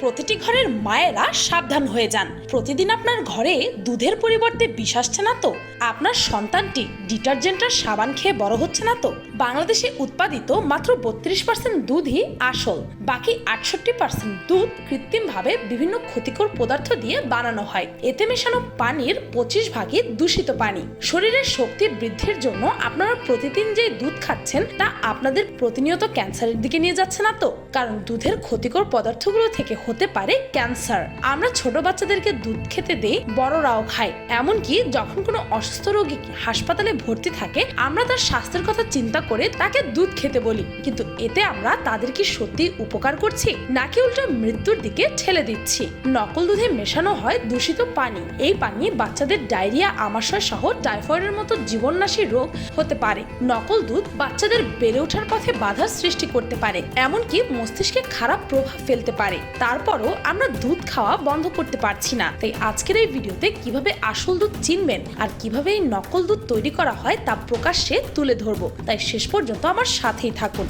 প্রতিটি ঘরের মায়েরা সাবধান হয়ে যান। প্রতিদিন আপনার ঘরে দুধের পরিবর্তে বিষ আসছে না তো? আপনার সন্তানটি ডিটারজেন্ট আর সাবান খেয়ে বড় হচ্ছে না তো? বাংলাদেশে উৎপাদিত মাত্র বত্রিশ পার্সেন্ট দুধই আসল। বাকি আটষট্টি পার্সেন্ট দুধ কৃত্রিমভাবে বিভিন্ন ক্ষতিকর পদার্থ দিয়ে বানানো হয়। এতে মেশানো পানির পঁচিশ ভাগই দূষিত পানি। শরীরের শক্তি বৃদ্ধির জন্য আপনারা প্রতিদিন যে দুধ খাচ্ছেন, তা আপনাদের প্রতিনিয়ত ক্যান্সারের দিকে নিয়ে যাচ্ছে না তো? কারণ দুধের ক্ষতিকর পদার্থগুলো থেকে হতে পারে ক্যান্সার। আমরা ছোট বাচ্চাদেরকে দুধ খেতে দেই, বড়রাও খায়। এমনকি যখন কোনো অসুস্থ রোগী হাসপাতালে ভর্তি থাকে, আমরা তার স্বাস্থ্যের কথা চিন্তা করে তাকে দুধ খেতে বলি। কিন্তু এতে আমরা তাদের কি সত্যি উপকার করছি, নাকি উল্টো মৃত্যুর দিকে ঠেলে দিচ্ছি? নকল দুধে মেশানো হয় দূষিত পানি। এই পানি বাচ্চাদের ডায়রিয়া, আমাশয় সহ টাইফয়েডের মতো জীবননাশী রোগ হতে পারে। নকল দুধ বাচ্চাদের বেড়ে ওঠার পথে বাধার সৃষ্টি করতে পারে। এমনকি মস্তিষ্কে খারাপ প্রভাব ফেলতে পারে। তারপরও আমরা দুধ খাওয়া বন্ধ করতে পারছি না। তাই আজকের এই ভিডিওতে কীভাবে আসল দুধ চিনবেন আর কীভাবে এই নকল দুধ তৈরি করা হয় তা প্রকাশ্যে তুলে ধরবো। তাই শেষ পর্যন্ত আমার সাথেই থাকুন।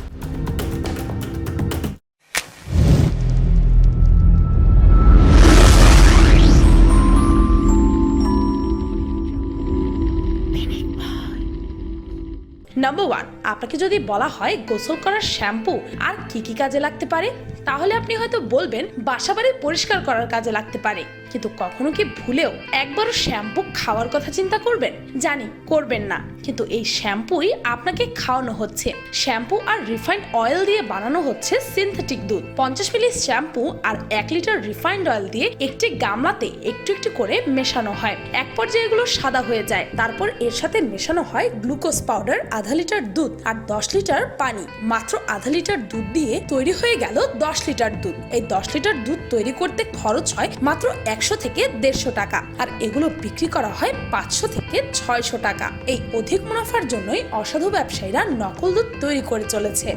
নাম্বার ওয়ান আপনাকে যদি বলা হয় গোসল করার শ্যাম্পু, আর কি কি কাজে লাগতে পারে? তাহলে আপনি হয়তো বলবেন বাসাবাড়ি পরিষ্কার করার কাজে লাগতে পারে। কিন্তু কখনো কি ভুলেও একবারও শ্যাম্পু খাওয়ার কথা চিন্তা করবেন? জানি, করবেন না। কিন্তু এই শ্যাম্পুই আপনাকে খাওয়ানো হচ্ছে। শ্যাম্পু আর রিফাইন্ড অয়েল দিয়ে বানানো হচ্ছে সিনথেটিক দুধ। পঞ্চাশ মিলি শ্যাম্পু আর এক লিটার রিফাইন্ড অয়েল দিয়ে একটি গামলাতে একটু একটু করে মেশানো হয়। এক পর্যায়ে এগুলো সাদা হয়ে যায়। তারপর এর সাথে মেশানো হয় গ্লুকোজ পাউডার, আধা লিটার দুধ আর দশ লিটার পানি। মাত্র আধা লিটার দুধ দিয়ে তৈরি হয়ে গেল দশ লিটার দুধ। এই দশ লিটার দুধ তৈরি করতে খরচ হয় মাত্র একশো থেকে দেড়শো টাকা। আর এগুলো বিক্রি করা হয় পাঁচশো থেকে ছয়শো টাকা। এই অধিক মুনাফার জন্যই অসাধু ব্যবসায়ীরা নকল দুধ তৈরি করে চলেছে।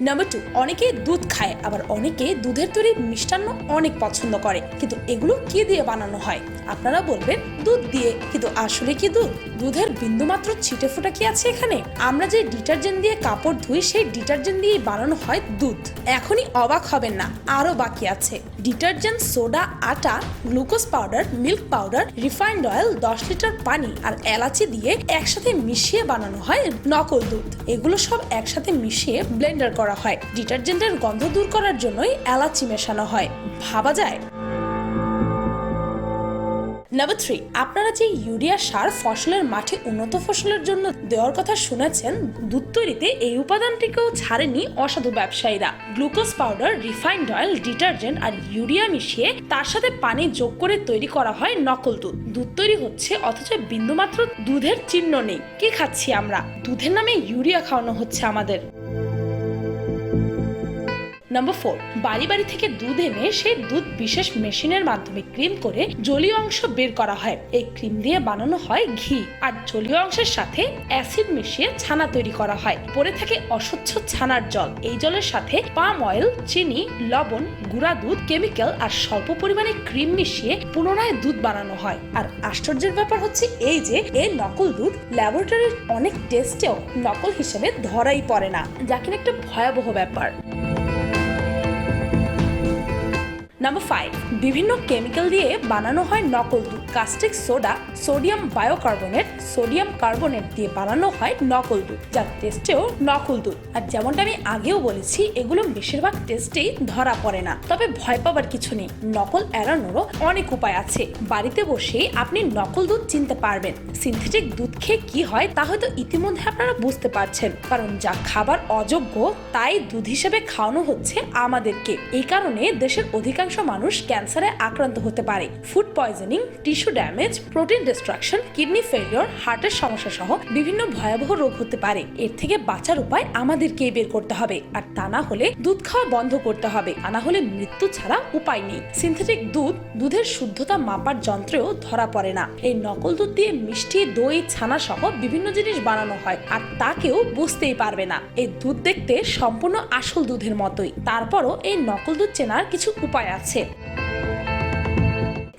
নাম্বার টু অনেকে দুধ খায়, আবার অনেকে দুধের তৈরি মিষ্টান্ন অনেক পছন্দ করে। কিন্তু এগুলো কি দিয়ে বানানো হয়? আপনারা বলবেন, দুধ দিয়ে। কিন্তু আসলে কি দুধ? দুধের বিন্দুমাত্র ছিটে ফোটা কি আছে এখানে? আমরা যে ডিটারজেন্ট দিয়ে কাপড় ধুই, সেই ডিটারজেন্ট দিয়েই বানানো হয় দুধ। এখনই অবাক হবেন না আরও বাকি আছে। ডিটারজেন্ট সোডা, আটা, glucose powder, milk powder, refined oil, দশ লিটার পানি আর এলাচি দিয়ে একসাথে মিশিয়ে বানানো হয় নকল দুধ। এগুলো সব একসাথে মিশিয়ে ব্লেন্ডার করা হয়। ডিটারজেন্টের গন্ধ দূর করার জন্যই এলাচি মেশানো হয়। ভাবা যায়। নাম্বার থ্রি আপনারা যে ইউরিয়া সার ফসলের মাঠে উন্নত ফসলের জন্য দেওয়ার কথা শুনেছেন, দুধ তৈরিতে এই উপাদানটিকেও ছাড়েনি অসাধু ব্যবসায়ীরা। Glucose powder, refined oil, detergent আর ইউরিয়া মিশিয়ে তার সাথে পানি যোগ করে তৈরি করা হয় নকল দুধ। দুধ তৈরি হচ্ছে অথচ বিন্দুমাত্র দুধের চিহ্ন নেই। কি খাচ্ছি আমরা? দুধের নামে ইউরিয়া খাওয়ানো হচ্ছে আমাদের। নাম্বার ফোর বাড়ি বাড়ি থেকে দুধ এনে সেই দুধ বিশেষ মেশিনের মাধ্যমে ক্রিম করে জলীয় অংশ বের করা হয়। এই ক্রিম দিয়ে বানানো হয় ঘি। আর জলীয় অংশের সাথে অ্যাসিড মিশিয়ে ছানা তৈরি করা হয়। পরে থাকে অস্বচ্ছ ছানার জল। এই জলের সাথে পাম অয়েল, চিনি, লবণ, গুঁড়া দুধ, কেমিক্যাল আর স্বল্প পরিমাণে ক্রিম মিশিয়ে পুনরায় দুধ বানানো হয়। আর আশ্চর্যের ব্যাপার হচ্ছে এই যে এই নকল দুধ ল্যাবরেটরির অনেক টেস্টেও নকল হিসেবে ধরাই পড়ে না। যা কিনা একটা ভয়াবহ ব্যাপার। নাম্বার ফাইভ বিভিন্ন কেমিক্যাল দিয়ে বানানো হয় নকল দুধ caustic soda sodium bicarbonate sodium carbonate দিয়ে বানানো হয় নকল দুধ যার টেস্টেও নকল দুধ আর যেমনটা আমি আগেও বলেছি, এগুলো বেশিরভাগ টেস্টেই ধরা পড়ে না। তবে ভয় পাবার কিছু নেই নকল এড়ানোরও অনেক উপায় আছে। বাড়িতে বসেই আপনি নকল দুধ চিনতে পারবেন। সিনথেটিক দুধ খেয়ে কি হয়, তা হয়তো ইতিমধ্যে আপনারা বুঝতে পারছেন। কারণ যা খাবার অযোগ্য, তাই দুধ হিসেবে খাওয়ানো হচ্ছে আমাদেরকে। এই কারণে দেশের অধিকাংশ মানুষ ক্যান্সারে আক্রান্ত হতে পারে। Food poisoning, tissue damage, protein destruction, kidney failure হার্টের সমস্যা সহ বিভিন্ন ভয়াবহ রোগ হতে পারে। এর থেকে বাঁচার উপায় আমাদেরকেই বের করতে হবে। আর তা না হলে দুধ খাওয়া বন্ধ করতে হবে। তা না হলে মৃত্যু ছাড়া উপায় নেই। সিনথেটিক দুধ, দুধের শুদ্ধতা মাপার যন্ত্রেও ধরা পড়ে না। এই নকল দুধ দিয়ে মিষ্টি, দই ছানা সহ বিভিন্ন জিনিস বানানো হয়। আর তা কেউ বুঝতেই পারবে না। এই দুধ দেখতে সম্পূর্ণ আসল দুধের মতোই। তারপরও এই নকল দুধ চেনার কিছু উপায় আছে আছে।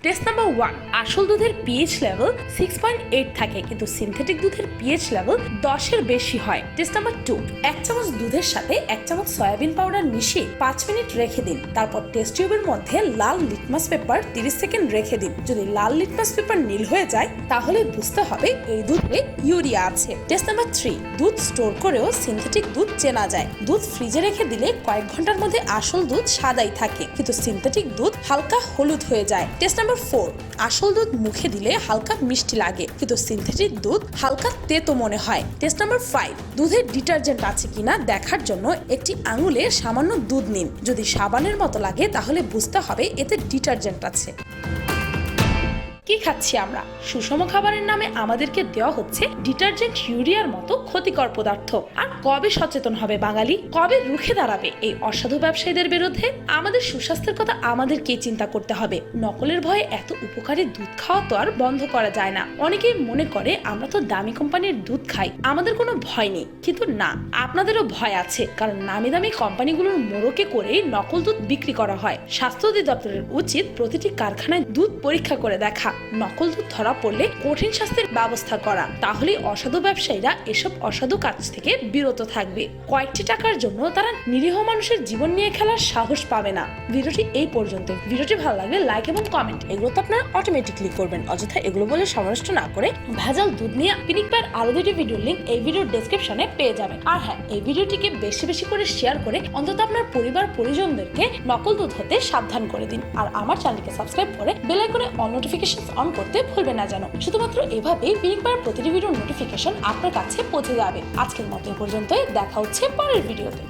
টেস্ট নাম্বার ওয়ান আসল দুধের PH level six point eight থাকে, কিন্তু সিনথেটিক দুধের পিএইচ লেভেল দশের বেশি হয়। টেস্ট নাম্বার টু এক চামচ দুধের সাথে এক চামচ সয়াবিন পাউডার মিশিয়ে পাঁচ মিনিট রেখে দিন। তারপর টেস্ট টিউবের মধ্যে লাল লিটমাস পেপার তিরিশ সেকেন্ড রেখে দিন। যদি লাল লিটমাস পেপার নীল হয়ে যায়, তাহলে বুঝতে হবে এই দুধে ইউরিয়া আছে। টেস্ট নাম্বার থ্রি দুধ স্টোর করেও সিনথেটিক দুধ চেনা যায়। দুধ ফ্রিজে রেখে দিলে কয়েক ঘণ্টার মধ্যে আসল দুধ সাদাই থাকে, কিন্তু সিনথেটিক দুধ হালকা হলুদ হয়ে যায়। টেস্ট নাম্বার ফোর আসল দুধ মুখে দিলে হালকা মিষ্টি লাগে, কিন্তু সিনথেটিক দুধ হালকা তেতো মনে হয়। টেস্ট নাম্বার ফাইভ দুধের ডিটারজেন্ট আছে কিনা দেখার জন্য একটি আঙুলে সামান্য দুধ নিন। যদি সাবানের মতো লাগে, তাহলে বুঝতে হবে এতে ডিটারজেন্ট আছে। কি খাচ্ছি আমরা? সুষম খাবারের নামে আমাদেরকে দেওয়া হচ্ছে ডিটারজেন্ট ইউরিয়ার মতো ক্ষতিকর পদার্থ। আর কবে সচেতন হবে বাঙালি? কবে রুখে দাঁড়াবে এই অসাধু ব্যবসায়ীদের বিরুদ্ধে? আমাদের সুস্বাস্থ্যের কথা আমাদেরকেই চিন্তা করতে হবে। নকলের ভয়ে এত উপকারী দুধ খাওয়া তো আর বন্ধ করা যায় না। অনেকেই মনে করে আমরা তো দামি কোম্পানির দুধ খাই। আমাদের কোনো ভয় নেই। কিন্তু না, আপনাদেরও ভয় আছে। কারণ নামি দামি কোম্পানিগুলোর মোড়কে করেই নকল দুধ বিক্রি করা হয়। স্বাস্থ্য অধিদপ্তরের উচিত প্রতিটি কারখানায় দুধ পরীক্ষা করে দেখা। নকল দুধ ধরা পড়লে কঠিন শাস্তির ব্যবস্থা করা। তাহলেই অসাধু ব্যবসায়ীরা এসব অসাধু কাজ থেকে বিরত থাকবে। কয়েকটি টাকার জন্য তারা নিরীহ মানুষের জীবন নিয়ে খেলার সাহস পাবে না। ভিডিওটি এই পর্যন্ত ভিডিওটি ভালো লাগলে লাইক এবং কমেন্ট। এগুলো তো আপনারা অটোমেটিকলি করবেন। অযথা এগুলো বলে সমালোচ না করে ভেজাল দুধ নিয়ে পিনিক পায়ের আরও দুটি ভিডিওর লিঙ্ক এই ভিডিওর ডেসক্রিপশনে পেয়ে যাবেন। আর হ্যাঁ এই ভিডিওটিকে বেশি বেশি করে শেয়ার করে অন্তত আপনার পরিবার পরিজনদেরকে নকল দুধ হতে সাবধান করে দিন। আর আমার চ্যানেলকে সাবস্ক্রাইব করে বেল আইকনে অল নোটিফিকেশন অন করতে ভুলবেন না যেন। শুধুমাত্র পিনিক পায়ের প্রতিটি ভিডিওর নোটিফিকেশন আপনার কাছে পৌঁছে যাবে। আজকের মতো পর্যন্ত পর্যন্তই। দেখা হচ্ছে পরের ভিডিওতে